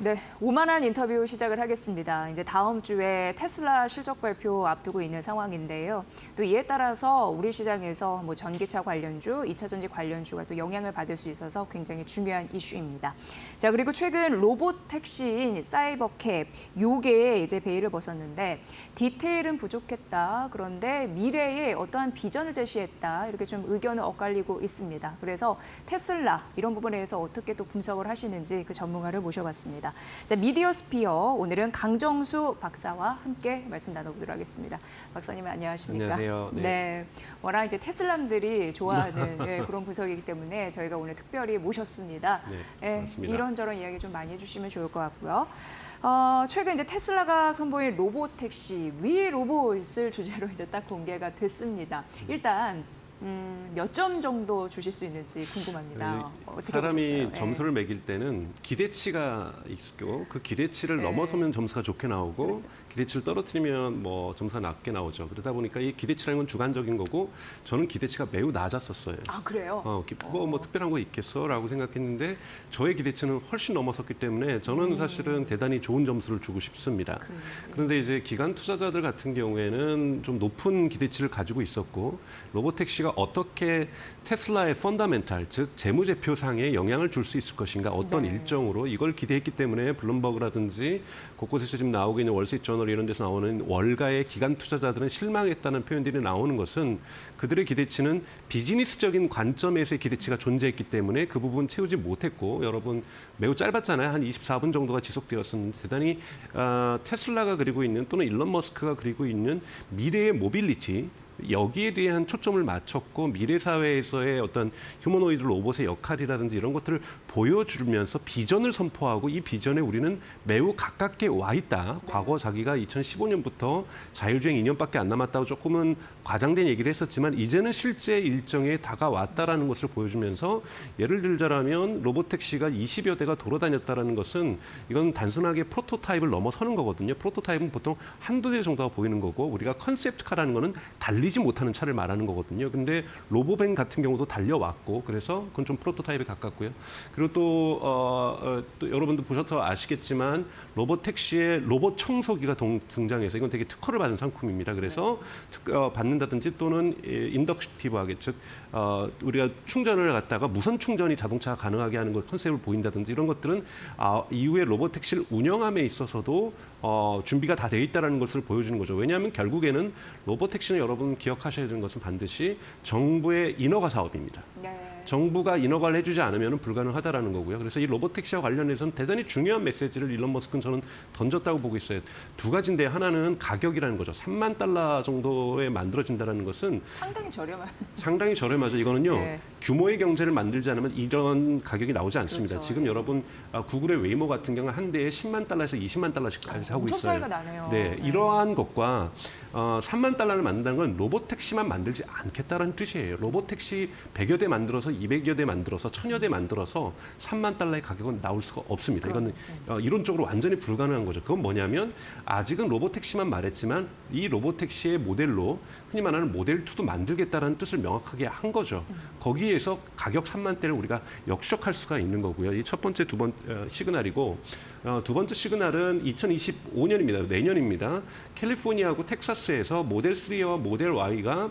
네, 오만한 인터뷰 시작을 하겠습니다. 이제 다음 주에 테슬라 실적 발표 앞두고 있는 상황인데요. 또 이에 따라서 우리 시장에서 뭐 전기차 관련주, 2차 전지 관련주가 또 영향을 받을 수 있어서 굉장히 중요한 이슈입니다. 자, 그리고 최근 로봇 택시인 사이버캡 요게 이제 베일을 벗었는데 디테일은 부족했다. 그런데 미래에 어떠한 비전을 제시했다. 이렇게 좀 의견을 엇갈리고 있습니다. 그래서 테슬라 이런 부분에 대해서 어떻게 또 분석을 하시는지 그 전문가를 모셔봤습니다. 자, 미디어 스피어 오늘은 강정수 박사와 함께 말씀 나눠보도록 하겠습니다. 박사님 안녕하십니까? 안녕하세요. 네. 네. 워낙 이제 테슬람들이 좋아하는 예, 그런 부서이기 때문에 저희가 오늘 특별히 모셨습니다. 네, 예, 맞습니다. 이런저런 이야기 좀 많이 해주시면 좋을 것 같고요. 어, 최근 이제 테슬라가 선보인 로봇 택시 위 로봇을 주제로 이제 딱 공개가 됐습니다. 일단 음, 몇 점 정도 주실 수 있는지 궁금합니다. 어떻게 네, 사람이 보셨어요? 예. 점수를 매길 때는 기대치가 있고 그 기대치를 네. 넘어서면 점수가 좋게 나오고 그렇죠. 기대치를 떨어뜨리면 뭐 점수가 낮게 나오죠. 그러다 보니까 이 기대치라는 건 주관적인 거고 저는 기대치가 매우 낮았었어요. 아 그래요? 어, 기- 뭐, 뭐 특별한 거 있겠어라고 생각했는데 저의 기대치는 훨씬 넘어섰기 때문에 저는 사실은 대단히 좋은 점수를 주고 싶습니다. 음. 그래요. 그런데 이제 기관 투자자들 같은 경우에는 좀 높은 기대치를 가지고 있었고 로보택시가 어떻게 테슬라의 펀더멘탈 즉 재무제표상에 영향을 줄 수 있을 것인가 어떤 네. 일정으로 이걸 기대했기 때문에 블룸버그라든지 곳곳에서 지금 나오고 있는 월스트 리트저널 이런 데서 나오는 월가의 기관 투자자들은 실망했다는 표현들이 나오는 것은 그들의 기대치는 비즈니스적인 관점에서의 기대치가 존재했기 때문에 그 부분 채우지 못했고 여러분 매우 짧았잖아요. 한 24분 정도가 지속되었었는데 대단히 아, 테슬라가 그리고 있는 또는 일론 머스크가 그리고 있는 미래의 모빌리티 여기에 대한 초점을 맞췄고 미래 사회에서의 어떤 휴머노이드 로봇의 역할이라든지 이런 것들을 보여주면서 비전을 선포하고 이 비전에 우리는 매우 가깝게 와 있다. 과거 자기가 2015년부터 자율주행 2년밖에 안 남았다고 조금은 과장된 얘기를 했었지만 이제는 실제 일정에 다가왔다라는 것을 보여주면서 예를 들자라면 로보택시가 20여 대가 돌아다녔다라는 것은 이건 단순하게 프로토타입을 넘어서는 거거든요. 프로토타입은 보통 한두 대 정도가 보이는 거고 우리가 컨셉트카라는 거는 달리 지 못하는 차를 말하는 거거든요. 근데 로보밴 같은 경우도 달려왔고 그래서 그건 좀 프로토타입에 가깝고요. 그리고 또, 어, 어, 또 여러분도 보셔서 아시겠지만 로보택시의 로봇 청소기가 동- 등장해서 이건 되게 특허를 받은 상품입니다. 그래서 특- 어, 받는다든지 또는 예, 인덕티브하게 즉 어, 우리가 충전을 갖다가 무선 충전이 자동차가 가능하게 하는 것 컨셉을 보인다든지 이런 것들은 아, 이후에 로보택시를 운영함에 있어서도 어, 준비가 다 돼 있다라는 것을 보여주는 거죠. 왜냐하면 결국에는 로보택시는 여러분 기억하셔야 되는 것은 반드시 정부의 인허가 사업입니다. 네. 정부가 인허가를 해주지 않으면 불가능하다라는 거고요. 그래서 이 로보택시와 관련해서는 대단히 중요한 메시지를 일론 머스크는 저는 던졌다고 보고 있어요. 두 가지인데 하나는 가격이라는 거죠. 3만 달러 정도에 만들어진다는 것은 상당히 저렴한. 상당히 저렴하죠. 이거는요. 네. 규모의 경제를 만들지 않으면 이런 가격이 나오지 않습니다. 그렇죠. 지금 여러분 아, 구글의 웨이모 같은 경우 한 대에 10만 달러에서 20만 달러씩까지 하고 엄청 있어요. 차이가 나네요. 네, 이러한 것과 어, 3만 달러를 만든다는 건 로봇 택시만 만들지 않겠다는 뜻이에요. 로봇 택시 100여 대 만들어서 200여 대 만들어서 1000여 대 만들어서 3만 달러의 가격은 나올 수가 없습니다. 이거는 어, 이론적으로 완전히 불가능한 거죠. 그건 뭐냐면 아직은 로봇 택시만 말했지만 이 로봇 택시의 모델로 흔히 말하는 모델 2도 만들겠다는 뜻을 명확하게 한 거죠. 거기에서 가격 3만 대를 우리가 역적할 수가 있는 거고요. 이 첫 번째 두번 어, 시그널이고 어, 두 번째 시그널은 2025년입니다. 내년입니다. 캘리포니아하고 텍사스에서 모델 3와 모델 Y가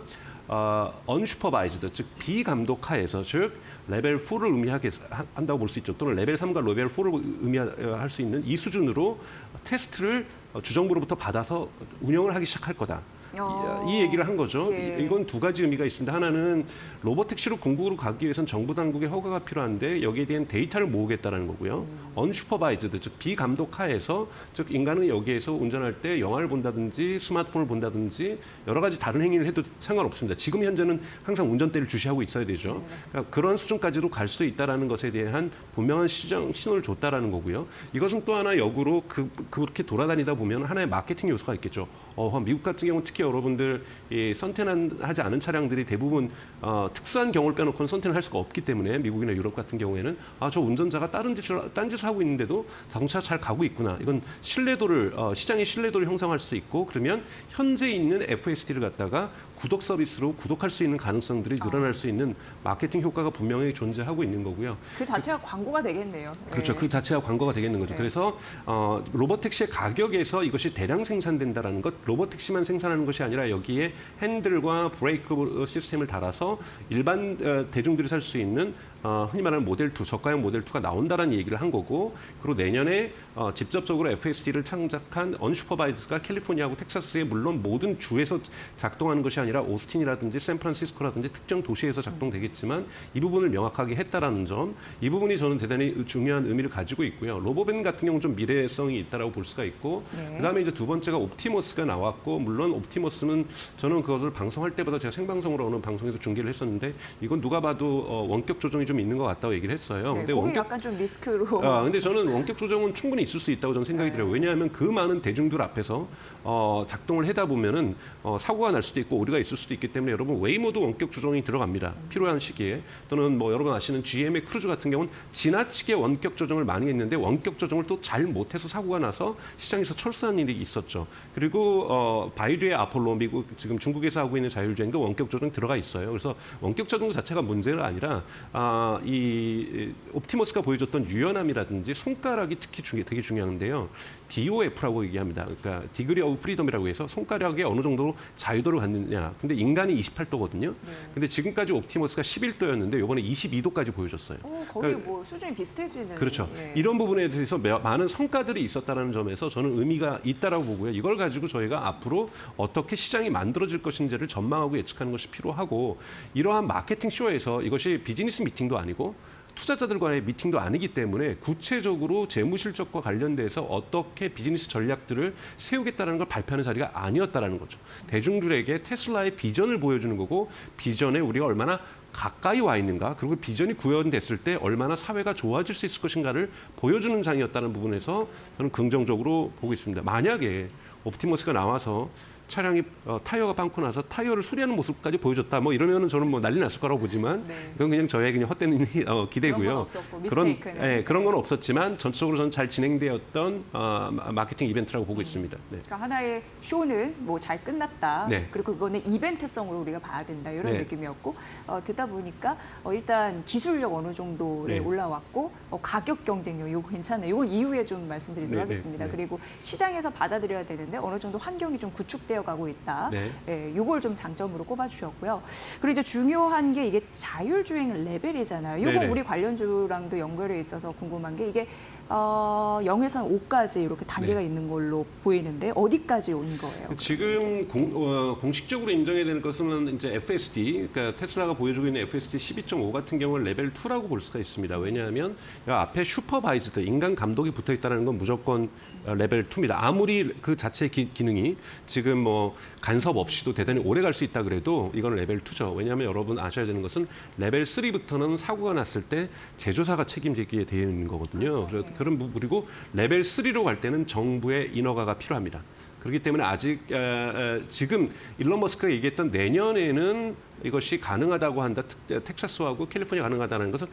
어, 언슈퍼바이즈드 즉 비감독하에서 즉 레벨 4를 의미하게 하- 한다고 볼 수 있죠. 또는 레벨 3과 레벨 4를 의미할 수 있는 이 수준으로 테스트를 어, 주정부로부터 받아서 운영을 하기 시작할 거다. 어. 이, 이 얘기를 한 거죠. 예. 이- 이건 두 가지 의미가 있습니다. 하나는 로보택시로 궁극으로 가기 위해서는 정부 당국의 허가가 필요한데 여기에 대한 데이터를 모으겠다라는 거고요. 언슈퍼바이즈드 즉 비감독 하에서 즉 인간은 여기에서 운전할 때 영화를 본다든지 스마트폰을 본다든지 여러 가지 다른 행위를 해도 상관없습니다. 지금 현재는 항상 운전대를 주시하고 있어야 되죠. 그러니까 그런 수준까지도 갈 수 있다라는 것에 대한 분명한 시정 신호를 줬다라는 거고요. 이것은 또 하나 역으로 그 그렇게 돌아다니다 보면 하나의 마케팅 요소가 있겠죠. 어, 미국 같은 경우 는 특히 여러분들 이 선택하지 않은 차량들이 대부분 어, 특수한 경우를 빼놓고는 선택을 할 수가 없기 때문에 미국이나 유럽 같은 경우에는 아 저 운전자가 다른 짓을 딴 짓을 하고 있는데도 자동차 잘 가고 있구나. 이건 신뢰도를 어, 시장의 신뢰도를 형성할 수 있고 그러면 현재 있는 FSD를 갖다가 구독 서비스로 구독할 수 있는 가능성들이 늘어날 수 있는 마케팅 효과가 분명히 존재하고 있는 거고요. 그 자체가 광고가 되겠네요. 그렇죠. 네. 그 자체가 광고가 되겠는 거죠. 네. 그래서 어, 로봇 택시의 가격에서 이것이 대량 생산된다라는 것, 로봇 택시만 생산하는 것이 아니라 여기에 핸들과 브레이크 시스템을 달아서 일반 어, 대중들이 살 수 있는 어, 흔히 말하는 모델 2, 저가형 모델 2가 나온다라는 얘기를 한 거고, 그리고 내년에 어, 직접적으로 FSD를 창작한 언슈퍼바이즈가 캘리포니아하고 텍사스의 물론 모든 주에서 작동하는 것이 아니라 오스틴이라든지 샌프란시스코라든지 특정 도시에서 작동되겠지만 이 부분을 명확하게 했다라는 점, 이 부분이 저는 대단히 중요한 의미를 가지고 있고요. 로보밴 같은 경우는 좀 미래성이 있다라고 볼 수가 있고, 네. 그다음에 이제 두 번째가 옵티머스가 나왔고, 물론 옵티머스는 저는 그것을 방송할 때보다 제가 생방송으로 어느 방송에서 중계를 했었는데 이건 누가 봐도 어, 원격 조정이 좀 있는 것 같다고 얘기를 했어요. 네, 근데 원격 약간 좀 리스크로. 아, 근데 저는 원격 조정은 충분히 있을 수 있다고 저는 생각이 네. 들어요. 왜냐하면 그 많은 대중들 앞에서 어, 작동을 하다 보면은 어, 사고가 날 수도 있고 오류가 있을 수도 있기 때문에 여러분 웨이모도 원격 조정이 들어갑니다. 필요한 시기에 또는 뭐 여러분 아시는 GM의 크루즈 같은 경우는 지나치게 원격 조정을 많이 했는데 원격 조정을 또 잘 못해서 사고가 나서 시장에서 철수한 일이 있었죠. 그리고 어, 바이두의 아폴로 미국 지금 중국에서 하고 있는 자율주행도 원격 조정 들어가 있어요. 그래서 원격 조정 자체가 문제가 아니라 아, 이 옵티머스가 보여줬던 유연함이라든지 손가락이 특히 중요, 되게 중요한데요. DOF라고 얘기합니다. 그러니까 디그리 오브 프리덤이라고 해서 손가락에 어느 정도 자유도를 갖느냐. 근데 인간이 28도거든요. 근데 지금까지 옵티머스가 11도였는데 이번에 22도까지 보여줬어요. 오, 거의 그러니까 뭐 수준이 비슷해지는. 그렇죠. 예. 이런 부분에 대해서 매- 많은 성과들이 있었다는 점에서 저는 의미가 있다라고 보고요. 이걸 가지고 저희가 앞으로 어떻게 시장이 만들어질 것인지를 전망하고 예측하는 것이 필요하고 이러한 마케팅 쇼에서 이것이 비즈니스 미팅도 아니고 투자자들 과의 미팅도 아니기 때문에 구체적으로 재무 실적과 관련돼서 어떻게 비즈니스 전략들을 세우겠다는 걸 발표하는 자리가 아니었다라는 거죠. 대중들에게 테슬라의 비전을 보여주는 거고 비전에 우리가 얼마나 가까이 와 있는가 그리고 비전이 구현됐을 때 얼마나 사회가 좋아질 수 있을 것인가를 보여주는 장이었다는 부분에서 저는 긍정적으로 보고 있습니다. 만약에 옵티머스가 나와서 차량이 어, 타이어가 빵꾸 나서 타이어를 수리하는 모습까지 보여줬다. 뭐 이러면은 저는 뭐 난리 났을 거라고 보지만 네. 그건 그냥 저의 그냥 헛된 어, 기대고요. 그런 건 없었고, 그런. 예, 그런 건 없었지만 전체적으로 저는 잘 진행되었던 어, 마- 마케팅 이벤트라고 보고 있습니다. 네. 그러니까 하나의 쇼는 뭐 잘 끝났다. 네. 그리고 그거는 이벤트성으로 우리가 봐야 된다. 이런 네. 느낌이었고 어, 듣다 보니까 어, 일단 기술력 어느 정도에 네. 올라왔고 어, 가격 경쟁력 이거 괜찮아요. 이건 이후에 좀 말씀드리도록 네, 네, 하겠습니다. 네. 그리고 시장에서 받아들여야 되는데 어느 정도 환경이 좀 구축 되어 가고 있다. 네. 예, 요걸 좀 장점으로 꼽아주셨고요. 그리고 이제 중요한 게 이게 자율주행 레벨이잖아요. 요거 네네. 우리 관련주랑도 연결해 있어서 궁금한 게 이게 어, 0에서 5까지 이렇게 단계가 네. 있는 걸로 보이는데 어디까지 온 거예요? 지금 공, 어, 공식적으로 인정해야 되는 것은 이제 FSD, 그러니까 테슬라가 보여주고 있는 FSD 12.5 같은 경우는 레벨 2라고 볼 수가 있습니다. 왜냐하면 이 앞에 슈퍼바이즈드 인간 감독이 붙어 있다는 건 무조건 어, 레벨 2입니다. 아무리 그 자체 기, 기능이 지금 뭐 간섭 없이도 대단히 오래 갈 수 있다 그래도 이건 레벨 2죠. 왜냐하면 여러분 아셔야 되는 것은 레벨 3부터는 사고가 났을 때 제조사가 책임지게 되어 있는 거거든요. 그렇죠. 네. 그런 부- 그리고 레벨 3로 갈 때는 정부의 인허가가 필요합니다. 그렇기 때문에 아직 에, 에, 지금 일론 머스크가 얘기했던 내년에는 이것이 가능하다고 한다. 특- 텍사스하고 캘리포니아 가능하다는 것은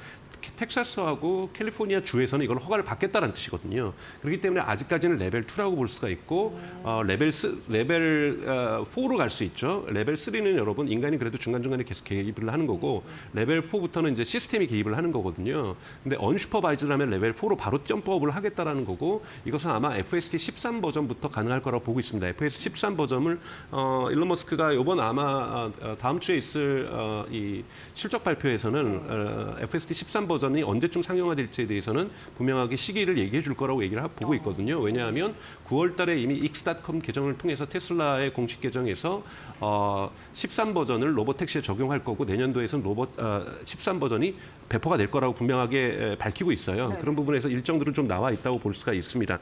텍사스하고 캘리포니아 주에서는 이걸 허가를 받겠다는 뜻이거든요. 그렇기 때문에 아직까지는 레벨 2라고 볼 수가 있고 어, 레벨 스, 레벨 어, 4로 갈 수 있죠. 레벨 3는 여러분 인간이 그래도 중간 중간에 계속 개입을 하는 거고 레벨 4부터는 이제 시스템이 개입을 하는 거거든요. 근데 언슈퍼바이즈라면 레벨 4로 바로 점프업을 하겠다라는 거고 이것은 아마 FSD 13 버전부터 가능할 거라고 보고 있습니다. FSD 13 버전을 어, 일론 머스크가 이번 아마 어, 어, 다음 주에 있을 어, 이 실적 발표에서는 어, FSD 13 버전 이 언제쯤 상용화될지에 대해서는 분명하게 시기를 얘기해 줄 거라고 얘기를 하- 보고 있거든요. 왜냐하면 9월 달에 이미 x.com 계정을 통해서 테슬라의 공식 계정에서 어, 13 버전을 로보택시에 적용할 거고 내년도에서는 로봇 어, 13 버전이 배포가 될 거라고 분명하게 에, 밝히고 있어요. 네. 그런 부분에서 일정들은 좀 나와 있다고 볼 수가 있습니다.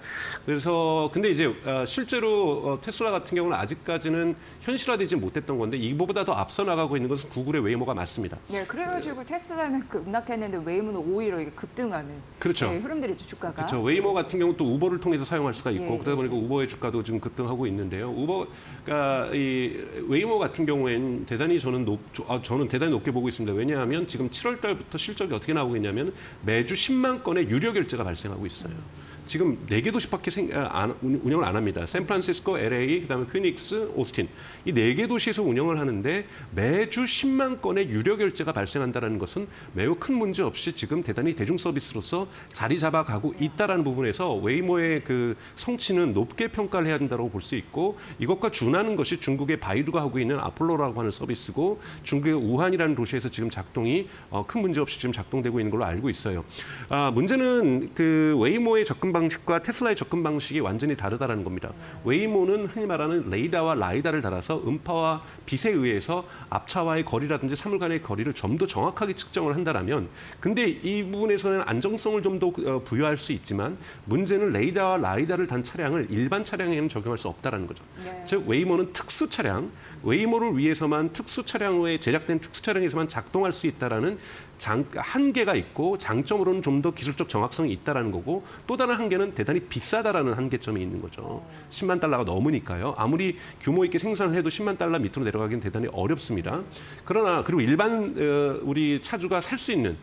그래서 근데 이제 어, 실제로 어, 테슬라 같은 경우는 아직까지는 현실화되지 못했던 건데 이보다 더 앞서 나가고 있는 것은 구글의 웨이모가 맞습니다. 네, 그래가지고 테슬라는 급락했는데 웨이모는 오히려 급등하는 그렇죠. 네, 흐름들이 죠 주가가. 그렇죠. 웨이모 같은 경우 또 우버를 통해서 사용할 수가 있고 예, 그러다 보니까 우버의 주가도 지금 급등하고 있는데요. 우버가 이 웨이모 같은 경우에는 대단히 저는 높 아, 저는 대단히 높게 보고 있습니다. 왜냐하면 지금 7월 달부터 실 적이 어떻게 나오고 있냐면 매주 10만 건의 유료 결제가 발생하고 있어요. 지금 네 개 도시밖에 생, 아, 안- 운- 운영을 안 합니다. 샌프란시스코, LA, 그다음에 피닉스, 오스틴 이 네 개 도시에서 운영을 하는데 매주 10만 건의 유료 결제가 발생한다는 것은 매우 큰 문제 없이 지금 대단히 대중 서비스로서 자리 잡아가고 있다라는 부분에서 웨이모의 그 성취는 높게 평가를 해야 된다고 볼 수 있고 이것과 준하는 것이 중국의 바이두가 하고 있는 아폴로라고 하는 서비스고 중국의 우한이라는 도시에서 지금 작동이 어, 큰 문제 없이 지금 작동되고 있는 걸로 알고 있어요. 아, 문제는 그 웨이모의 접근 방식과 테슬라의 접근 방식이 완전히 다르다라는 겁니다. 웨이모는 흔히 말하는 레이더와 라이다를 달아서 음파와 빛에 의해서 앞차와의 거리라든지 사물 간의 거리를 좀 더 정확하게 측정을 한다라면 근데 이 부분에서는 안정성을 좀 더 부여할 수 있지만 문제는 레이더와 라이다를 단 차량을 일반 차량에는 적용할 수 없다라는 거죠. 네. 즉 웨이모는 특수 차량, 웨이모를 위해서만 특수 차량에 제작된 특수 차량에서만 작동할 수 있다라는 장, 한계가 있고 장점으로는 좀 더 기술적 정확성이 있다라는 거고 또 다른 한계는 대단히 비싸다라는 한계점이 있는 거죠. 10만 달러가 넘으니까요. 아무리 규모 있게 생산을 해도 10만 달러 밑으로 내려가기는 대단히 어렵습니다. 그러나 그리고 일반 어, 우리 차주가 살 수 있는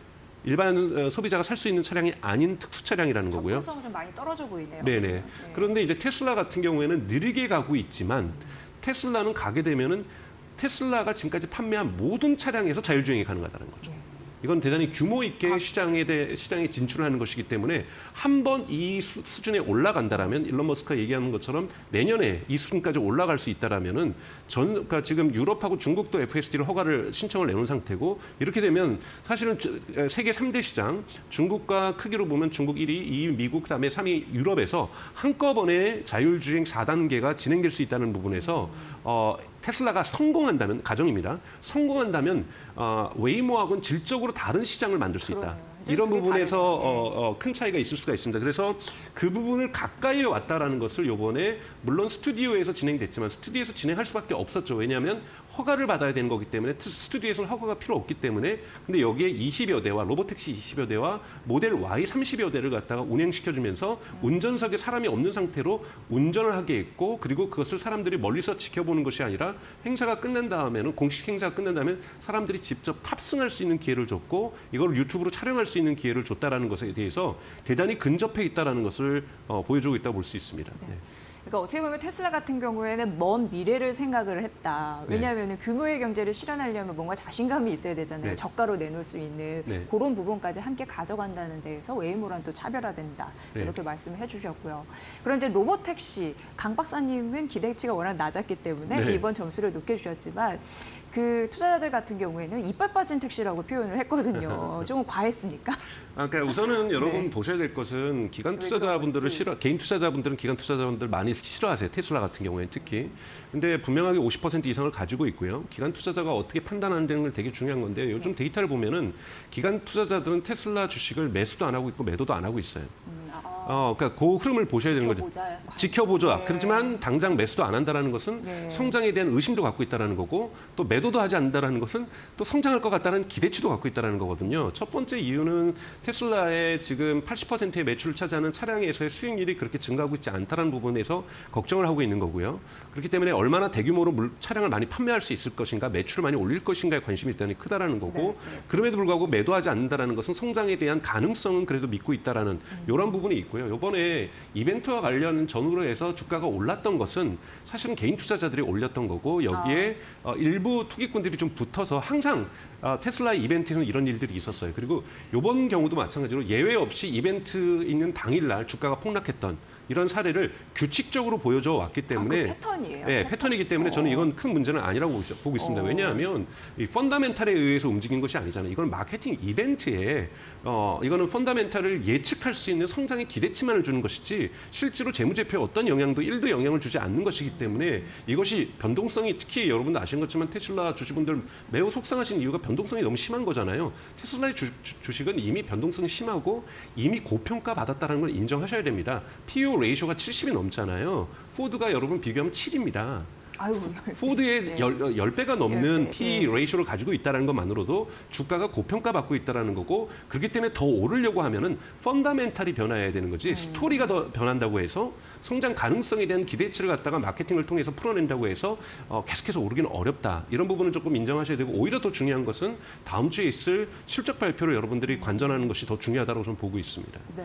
일반 어, 소비자가 살 수 있는 차량이 아닌 특수 차량이라는 거고요. 접근성은 좀 많이 떨어져 보이네요. 네네. 그런데 이제 테슬라 같은 경우에는 느리게 가고 있지만 테슬라는 가게 되면은 테슬라가 지금까지 판매한 모든 차량에서 자율주행이 가능하다는 거죠. 이건 대단히 규모 있게 시장에 대 시장에 진출하는 것이기 때문에 한 번 이 수준에 올라간다라면 일론 머스크가 얘기하는 것처럼 내년에 이 수준까지 올라갈 수 있다라면은 전 그러니까 지금 유럽하고 중국도 FSD를 허가를 신청을 내놓은 상태고 이렇게 되면 사실은 저- 세계 3대 시장 중국과 크기로 보면 중국 1위, 2위 미국 그다음에 3위 유럽에서 한꺼번에 자율주행 4단계가 진행될 수 있다는 부분에서 어, 테슬라가 성공한다면 가정입니다. 성공한다면 어, 웨이모하고는 질적으로 다른 시장을 만들 수 있다. 이런 부분에서. 어, 어, 큰 차이가 있을 수가 있습니다. 그래서 그 부분을 가까이 왔다라는 것을 요번에 물론 스튜디오에서 진행됐지만 스튜디오에서 진행할 수밖에 없었죠. 왜냐하면 허가를 받아야 되는 거기 때문에 트- 스튜디오에서는 허가가 필요 없기 때문에 근데 여기에 20여 대와 로보택시 20여 대와 모델 Y 30여 대를 갖다가 운행시켜주면서 운전석에 사람이 없는 상태로 운전을 하게 했고 그리고 그것을 사람들이 멀리서 지켜보는 것이 아니라 행사가 끝난 다음에는 공식 행사가 끝난 다음에 사람들이 직접 탑승할 수 있는 기회를 줬고 이걸 유튜브로 촬영할 수 있는 기회를 줬다라는 것에 대해서 대단히 근접해 있다라는 것을 어, 보여주고 있다고 볼 수 있습니다. 네. 그러니까 어떻게 보면 테슬라 같은 경우에는 먼 미래를 생각을 했다. 네. 왜냐하면 규모의 경제를 실현하려면 뭔가 자신감이 있어야 되잖아요. 네. 저가로 내놓을 수 있는 네. 그런 부분까지 함께 가져간다는 데에서 웨이모랑 또 차별화된다. 네. 이렇게 말씀을 해주셨고요. 그런 이제 로보택시 강 박사님은 기대치가 워낙 낮았기 때문에 네. 이번 점수를 높게 주셨지만 그 투자자들 같은 경우에는 이빨 빠진 택시라고 표현을 했거든요. 조금 과했습니까? 아, 그러니까 우선은 여러분 네. 보셔야 될 것은 기관 왜 투자자분들을. 싫어 개인 투자자분들은 기관 투자자분들 많이 싫어하세요 테슬라 같은 경우에 특히 근데 분명하게 50% 이상을 가지고 있고요 기관 투자자가 어떻게 판단하는 걸 되게 중요한 건데 요즘 데이터를 보면은 기관 투자자들은 테슬라 주식을 매수도 안 하고 있고 매도도 안 하고 있어요 어 그러니까 그 흐름을 보셔야 되는 거죠 지켜보자. 지켜보죠. 네. 그렇지만 당장 매수도 안 한다라는 것은 네. 성장에 대한 의심도 갖고 있다라는 거고 또 매도도 하지 않는다라는 것은 또 성장할 것 같다는 기대치도 갖고 있다라는 거거든요. 첫 번째 이유는 테슬라의 지금 80%의 매출을 차지하는 차량에서의 수익률이 그렇게 증가하고 있지 않다라는 부분에서 걱정을 하고 있는 거고요. 그렇기 때문에 얼마나 대규모로 물- 차량을 많이 판매할 수 있을 것인가, 매출을 많이 올릴 것인가에 관심이 대단히 크다라는 거고 그럼에도 불구하고 매도하지 않는다라는 것은 성장에 대한 가능성은 그래도 믿고 있다라는 이런 부분이 있고요. 이번에 이벤트와 관련 전후로 해서 주가가 올랐던 것은 사실은 개인 투자자들이 올렸던 거고 여기에 어, 일부 투기꾼들이 좀 붙어서 항상 어, 테슬라 이벤트에서는 이런 일들이 있었어요. 그리고 이번 경우도 마찬가지로 예외 없이 이벤트 있는 당일날 주가가 폭락했던 이런 사례를 규칙적으로 보여줘 왔기 때문에 아, 그 패턴이에요. 네, 패턴 이기 때문에 저는 어. 이건 큰 문제는 아니라고 보고 있- 보고 있습니다. 어. 왜냐하면 이 펀다멘탈에 의해서 움직인 것이 아니잖아요. 이건 마케팅 이벤트에 어, 이거는 펀다멘탈을 예측할 수 있는 성장의 기대치만을 주는 것이지 실제로 재무제표에 어떤 영향도 일도 영향을 주지 않는 것이기 때문에 이것이 변동성이 특히 여러분도 아시는 것처럼 테슬라 주주분들 매우 속상하신 이유가 변동성이 너무 심한 거잖아요. 테슬라의 주, 식은 이미 변동성이 심하고 이미 고평가 받았다는 걸 인정하셔야 됩니다. PU 레이쇼가 70이 넘잖아요. 포드가 여러분 비교하면 7입니다. 아유, 포드의 네. 열 10배가 넘는 열 배, P 레이쇼를 가지고 있다는 것만으로도 주가가 고평가 받고 있다는 거고 그렇기 때문에 더 오르려고 하면은 펀다멘탈이 변화해야 되는 음. 거지 스토리가 더 변한다고 해서 성장 가능성에 대한 기대치를 갖다가 마케팅을 통해서 풀어낸다고 해서 어, 계속해서 오르기는 어렵다 이런 부분은 조금 인정하셔야 되고 오히려 더 중요한 것은 다음 주에 있을 실적 발표를 여러분들이 관전하는 것이 더 중요하다고 저는 보고 있습니다. 네.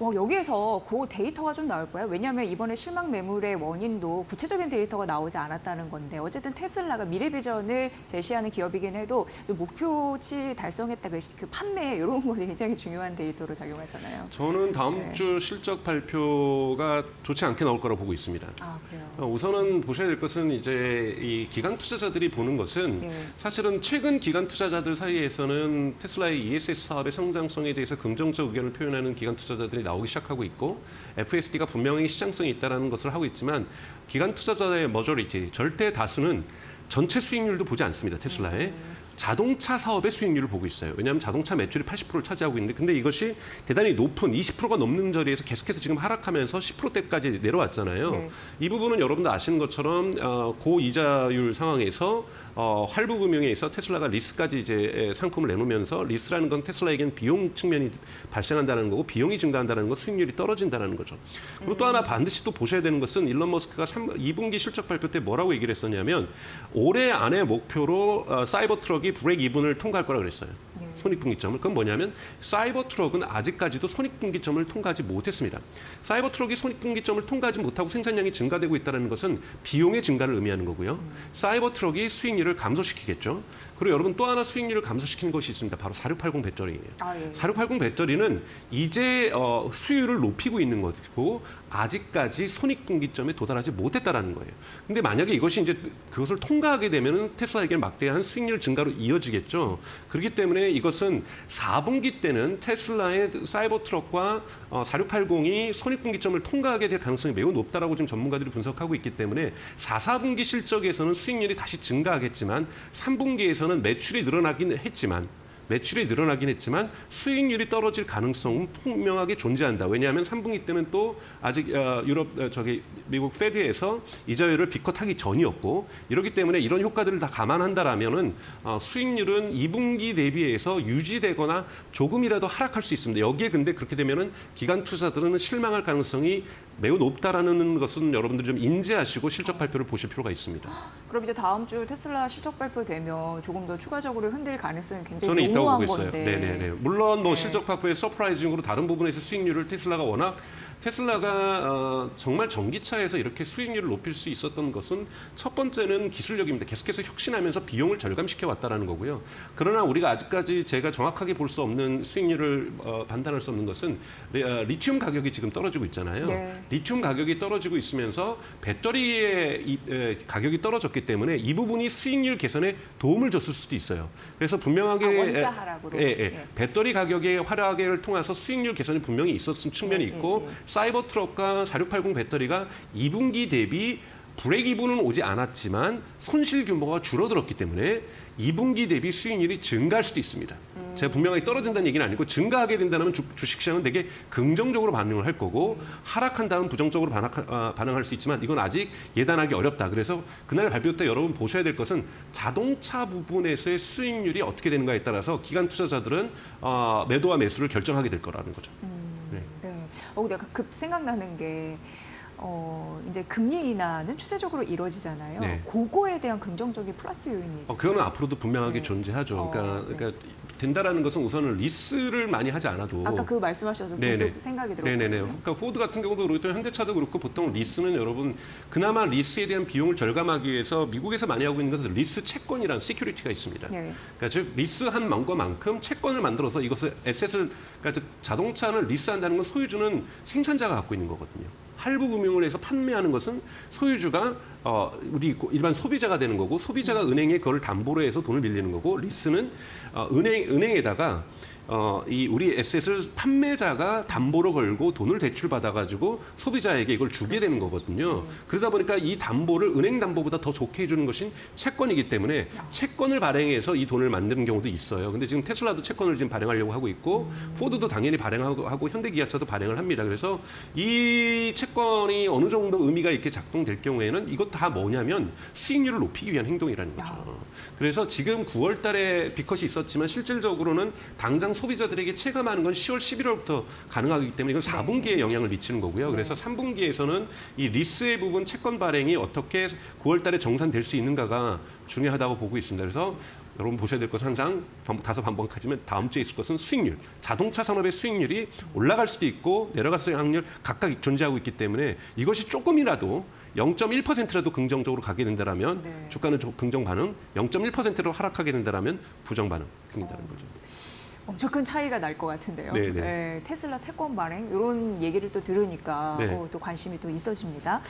와, 여기에서 그 데이터가 좀 나올 거예요. 왜냐하면 이번에 실망 매물의 원인도 구체적인 데이터가 나오지 않았다는 건데 어쨌든 테슬라가 미래 비전을 제시하는 기업이긴 해도 그 목표치 달성했다 그, 그 판매 이런 거 굉장히 중요한 데이터로 작용하잖아요. 저는 다음 네. 주 실적 발표가 좋지 않게 나올 거라고 보고 있습니다. 아 그래요. 어, 우선은 보셔야 될 것은 이제 이 기관 투자자들이 보는 것은 네. 사실은 최근 기관 투자자들 사이에서는 테슬라의 ESS 사업의 성장성에 대해서 긍정적 의견을 표현하는 기관 투자자들이 나오기 시작하고 있고 FSD가 분명히 시장성이 있다는 것을 하고 있지만 기관 투자자의 머저리티 절대 다수는 전체 수익률도 보지 않습니다 테슬라의 자동차 사업의 수익률을 보고 있어요. 왜냐하면 자동차 매출이 80%를 차지하고 있는데 근데 이것이 대단히 높은 20%가 넘는 자리에서 계속해서 지금 하락하면서 10%대까지 내려왔잖아요. 네. 이 부분은 여러분도 아시는 것처럼 어, 고이자율 상황에서 어, 할부금융에 있어 테슬라가 리스까지 이제 에, 상품을 내놓으면서 리스라는 건 테슬라에게는 비용 측면이 발생한다는 거고 비용이 증가한다는 건 수익률이 떨어진다는 거죠. 그리고 또 하나 반드시 또 보셔야 되는 것은 일론 머스크가 3, 2분기 실적 발표 때 뭐라고 얘기를 했었냐면 올해 안에 목표로 어, 사이버 트럭이 브레이크 이븐을 통과할 거라고 그랬어요. 네. 손익분기점을 그건 뭐냐면 사이버 트럭은 아직까지도 손익분기점을 통과하지 못했습니다. 사이버 트럭이 손익분기점을 통과하지 못하고 생산량이 증가되고 있다는 것은 비용의 증가를 의미하는 거고요. 사이버 트럭이 수익률을 감소시키겠죠. 그리고 여러분 또 하나 수익률을 감소시키는 것이 있습니다. 바로 4680 배터리예요. 아 예. 4680 배터리는 이제 어, 수율을 높이고 있는 것이고 아직까지 손익분기점에 도달하지 못했다라는 거예요. 근데 만약에 이것이 이제 그것을 통과하게 되면은 테슬라에게는 막대한 수익률 증가로 이어지겠죠. 그렇기 때문에 이것은 4분기 때는 테슬라의 사이버 트럭과 어, 4680이 손익분기점을 통과하게 될 가능성이 매우 높다라고 지금 전문가들이 분석하고 있기 때문에 4, 4분기 실적에서는 수익률이 다시 증가하겠지만 3분기에서는 매출이 늘어나긴 했지만 매출이 늘어나긴 했지만 수익률이 떨어질 가능성은 분명하게 존재한다. 왜냐하면 3분기 때는 또 아직 어, 유럽 어, 저기 미국 페드에서 이자율을 비컷하기 전이었고 이렇기 때문에 이런 효과들을 다 감안한다라면은 어, 수익률은 2분기 대비해서 유지되거나 조금이라도 하락할 수 있습니다. 여기에 근데 그렇게 되면은 기관 투자들은 실망할 가능성이 매우 높다라는 것은 여러분들이 좀 인지하시고 실적 발표를 보실 필요가 있습니다. 그럼 이제 다음 주 테슬라 실적 발표되면 조금 더 추가적으로 흔들 가능성이 굉장히 저는 있다고 보고 있어요. 건데. 네네네. 물론 뭐 네. 실적 발표에 서프라이징으로 다른 부분에서 수익률을 테슬라가 워낙 테슬라가 어, 정말 전기차에서 이렇게 수익률을 높일 수 있었던 것은 첫 번째는 기술력입니다. 계속해서 혁신하면서 비용을 절감시켜 왔다라는 거고요. 그러나 우리가 아직까지 제가 정확하게 볼 수 없는 수익률을 어, 판단할 수 없는 것은 리, 어, 리튬 가격이 지금 떨어지고 있잖아요. 네. 리튬 가격이 떨어지고 있으면서 배터리의 이, 에, 가격이 떨어졌기 때문에 이 부분이 수익률 개선에 도움을 줬을 수도 있어요. 그래서 분명하게 아, 원가 에, 하락으로. 예, 예. 예. 배터리 가격의 하락을 통해서 수익률 개선이 분명히 있었은 측면이 네, 있고 네, 네. 사이버 트럭과 4680 배터리가 2분기 대비 브레이크이븐은 오지 않았지만 손실 규모가 줄어들었기 때문에 2분기 대비 수익률이 증가할 수도 있습니다. 음. 제가 분명하게 떨어진다는 얘기는 아니고 증가하게 된다면 주, 주식시장은 되게 긍정적으로 반응을 할 거고 하락한다면 부정적으로 반학, 아, 반응할 수 있지만 이건 아직 예단하기 어렵다. 그래서 그날 발표 때 여러분 보셔야 될 것은 자동차 부분에서의 수익률이 어떻게 되는가에 따라서 기관 투자자들은 어, 매도와 매수를 결정하게 될 거라는 거죠. 네. 네. 어, 내가 급 생각나는 게 어, 이제 금리 인하는 추세적으로 이루어지잖아요. 네. 그거에 대한 긍정적인 플러스 요인이 있어요. 어, 그거는 앞으로도 분명하게 네. 존재하죠. 어, 그러니까, 네. 그러니까 된다라는 것은 우선은 리스를 많이 하지 않아도 아까 그 말씀하셔서 네네. 문득 생각이 들었거든요. 네네네. 그러니까 포드 같은 경우도 그렇고 현대차도 그렇고 보통 리스는 여러분 그나마 리스에 대한 비용을 절감하기 위해서 미국에서 많이 하고 있는 것은 리스 채권이라는 시큐리티가 있습니다. 네. 그러니까 즉 리스한 것만큼 채권을 만들어서 이것을 에셋을 그러니까 즉 자동차를 리스한다는 건 소유주는 생산자가 갖고 있는 거거든요. 할부 금융을 해서 판매하는 것은 소유주가 어 우리 일반 소비자가 되는 거고 소비자가 은행에 그걸 담보로 해서 돈을 빌리는 거고 리스는 어 은행 은행에다가 어, 이 우리 에셋을 판매자가 담보로 걸고 돈을 대출 받아가지고 소비자에게 이걸 주게 되는 거거든요. 그러다 보니까 이 담보를 은행 담보보다 더 좋게 해주는 것이 채권이기 때문에 채권을 발행해서 이 돈을 만드는 경우도 있어요. 근데 지금 테슬라도 채권을 지금 발행하려고 하고 있고 포드도 당연히 발행하고 하고 현대기아차도 발행을 합니다. 그래서 이 채권이 어느 정도 의미가 있게 작동될 경우에는 이것 다 뭐냐면 수익률을 높이기 위한 행동이라는 거죠. 그래서 지금 9월 달에 비컷이 있었지만 실질적으로는 당장 소비자들에게 체감하는 건 10월, 11월부터 가능하기 때문에 이건 4분기에 영향을 미치는 거고요. 그래서 3분기에서는 이 리스의 부분 채권 발행이 어떻게 9월 달에 정산될 수 있는가가 중요하다고 보고 있습니다. 그래서 여러분 보셔야 될 것은 항상 반복, 다섯 반복 하지만 다음 주에 있을 것은 수익률. 자동차 산업의 수익률이 올라갈 수도 있고 내려갈 수 있는 확률 각각 존재하고 있기 때문에 이것이 조금이라도 0.1%라도 긍정적으로 가게 된다라면 네. 주가는 조- 긍정 반응, 0.1%로 하락하게 된다라면 부정 반응 생긴다는 거죠. 엄청 큰 차이가 날 것 같은데요. 네, 네. 예, 테슬라 채권 발행 이런 얘기를 또 들으니까 네. 어, 또 관심이 또 있어집니다.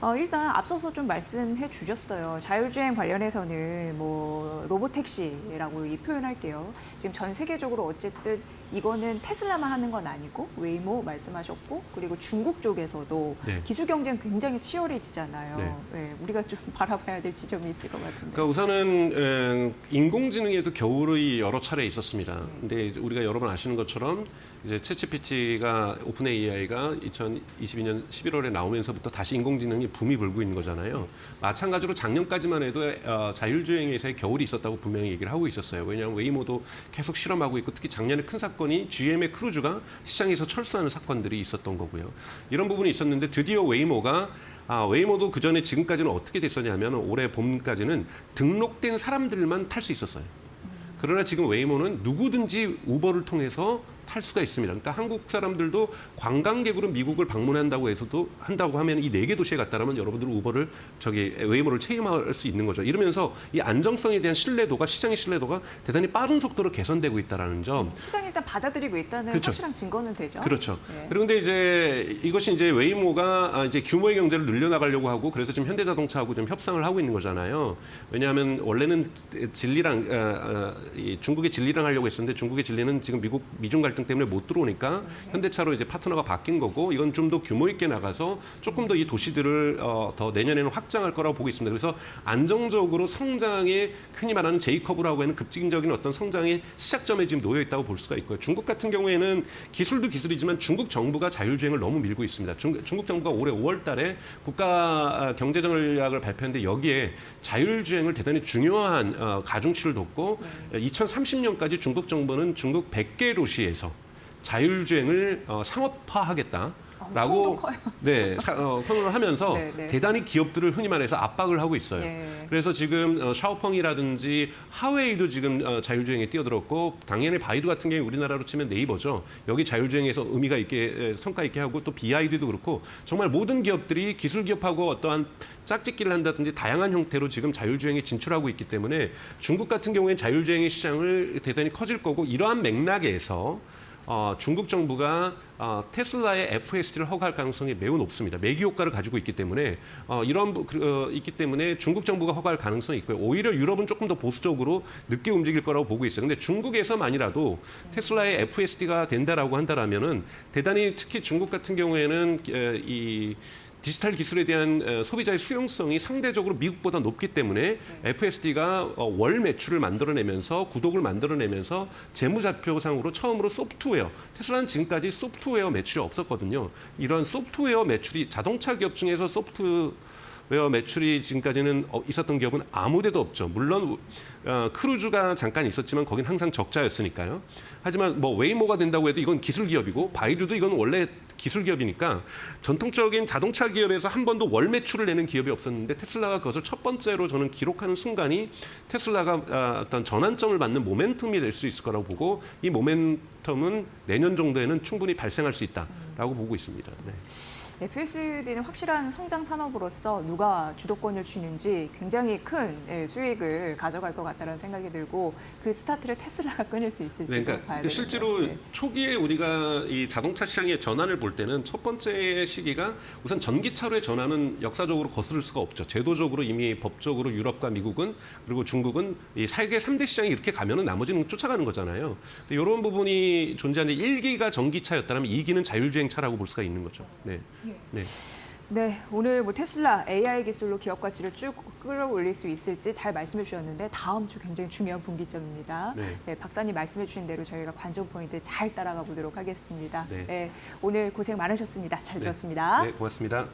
어, 일단 앞서서 좀 말씀해 주셨어요. 자율주행 관련해서는 뭐 로보택시라고 이 표현할게요. 지금 전 세계적으로 어쨌든 이거는 테슬라만 하는 건 아니고 웨이모 말씀하셨고 그리고 중국 쪽에서도 네. 기술 경쟁 굉장히 치열해지잖아요. 네. 예, 우리가 좀 바라봐야 될 지점이 있을 것 같은데. 그러니까 우선은 에, 인공지능에도 겨울이 여러 차례 있었습니다. 근데 이제 우리가 여러 번 아시는 것처럼 이제 챗GPT가 오픈 AI가 2022년 11월에 나오면서부터 다시 인공지능이 붐이 불고 있는 거잖아요. 마찬가지로 작년까지만 해도 어, 자율주행에서의 겨울이 있었다고 분명히 얘기를 하고 있었어요. 왜냐하면 웨이모도 계속 실험하고 있고 특히 작년에 큰 사건이 GM의 크루즈가 시장에서 철수하는 사건들이 있었던 거고요. 이런 부분이 있었는데 드디어 웨이모가 아, 웨이모도 그 전에 지금까지는 어떻게 됐었냐면 올해 봄까지는 등록된 사람들만 탈 수 있었어요. 그러나 지금 웨이모는 누구든지 우버를 통해서 탈 수가 있습니다. 그러니까 한국 사람들도 관광객으로 미국을 방문한다고 해서도 한다고 하면 이 네 개 도시에 갔다라면 여러분들 우버를 저기 웨이모를 체험할 수 있는 거죠. 이러면서 이 안정성에 대한 신뢰도가 시장의 신뢰도가 대단히 빠른 속도로 개선되고 있다라는 점. 시장이 일단 받아들이고 있다는 그렇죠. 확실한 증거는 되죠. 그렇죠. 네. 그런데 이제 이것이 이제 웨이모가 아, 이제 규모의 경제를 늘려나가려고 하고 그래서 지금 현대자동차하고 좀 협상을 하고 있는 거잖아요. 왜냐하면 원래는 진리랑 아, 아, 이 중국의 진리랑 하려고 했었는데 중국의 진리는 지금 미국 미중 갈등 때문에 못 들어오니까 현대차로 이제 파트너가 바뀐 거고 이건 좀 더 규모 있게 나가서 조금 더 이 도시들을 어, 더 내년에는 확장할 거라고 보고 있습니다. 그래서 안정적으로 성장의 흔히 말하는 제이커브라고 하는 급진적인 어떤 성장의 시작점에 지금 놓여 있다고 볼 수가 있고요. 중국 같은 경우에는 기술도 기술이지만 중국 정부가 자율주행을 너무 밀고 있습니다. 중, 중국 정부가 올해 5월 달에 국가 경제 전략을 발표했는데 여기에 자율주행을 대단히 중요한 어, 가중치를 뒀고 2030년까지 중국 정부는 중국 100개 도시에서 자율주행을 어, 상업화하겠다. 통도 라고. 네 사- 어, 선언을 하면서 네, 네. 대단히 기업들을 흔히 말해서 압박을 하고 있어요. 예. 그래서 지금 어, 샤오펑이라든지 하웨이도 지금 어, 자율주행에 뛰어들었고 당연히 바이두 같은 경우 우리나라로 치면 네이버죠. 여기 자율주행에서 의미가 있게 에, 성과 있게 하고 또 BID도 그렇고 정말 모든 기업들이 기술 기업하고 어떠한 짝짓기를 한다든지 다양한 형태로 지금 자율주행에 진출하고 있기 때문에 중국 같은 경우에는 자율주행의 시장을 대단히 커질 거고 이러한 맥락에서 어, 중국 정부가 어, 테슬라의 FSD를 허가할 가능성이 매우 높습니다. 매기 효과를 가지고 있기 때문에 어, 이런 부- 그, 어, 있기 때문에 중국 정부가 허가할 가능성이 있고요. 오히려 유럽은 조금 더 보수적으로 늦게 움직일 거라고 보고 있어요. 근데 중국에서만이라도 테슬라의 FSD가 된다라고 한다라면은 대단히 특히 중국 같은 경우에는 에, 이 디지털 기술에 대한 어, 소비자의 수용성이 상대적으로 미국보다 높기 때문에 FSD가 어, 월 매출을 만들어내면서 구독을 만들어내면서 재무자표상으로 처음으로 소프트웨어 테슬라는 지금까지 소프트웨어 매출이 없었거든요. 이런 소프트웨어 매출이 자동차 기업 중에서 소프트 웨어 매출이 지금까지는 어, 있었던 기업은 아무데도 없죠. 물론 어, 크루즈가 잠깐 있었지만 거긴 항상 적자였으니까요. 하지만 뭐 웨이모가 된다고 해도 이건 기술 기업이고 바이두도 이건 원래 기술 기업이니까 전통적인 자동차 기업에서 한 번도 월 매출을 내는 기업이 없었는데 테슬라가 그것을 첫 번째로 저는 기록하는 순간이 테슬라가 아, 어떤 전환점을 맞는 모멘텀이 될 수 있을 거라고 보고 이 모멘텀은 내년 정도에는 충분히 발생할 수 있다라고 보고 있습니다. 네. FSD는 확실한 성장 산업으로서 누가 주도권을 쥐는지 굉장히 큰 예, 수익을 가져갈 것 같다는 생각이 들고 그 스타트를 테슬라가 끊을 수 있을지 네, 도 그러니까 봐야 되겠네요. 실제로 네. 초기에 우리가 이 자동차 시장의 전환을 볼 때는 첫 번째 시기가 우선 전기차로의 전환은 역사적으로 거스를 수가 없죠. 제도적으로 이미 법적으로 유럽과 미국은 그리고 중국은 이 세계 3대 시장이 이렇게 가면은 나머지는 쫓아가는 거잖아요. 이런 부분이 존재하는데 1기가 전기차였다면 2기는 자율주행차라고 볼 수가 있는 거죠. 네. 네. 네, 오늘 뭐 테슬라 AI 기술로 기업 가치를 쭉 끌어올릴 수 있을지 잘 말씀해 주셨는데 다음 주 굉장히 중요한 분기점입니다. 네. 네, 박사님 말씀해 주신 대로 저희가 관전 포인트 잘 따라가 보도록 하겠습니다. 네. 네, 오늘 고생 많으셨습니다. 잘 네. 들었습니다. 네, 고맙습니다.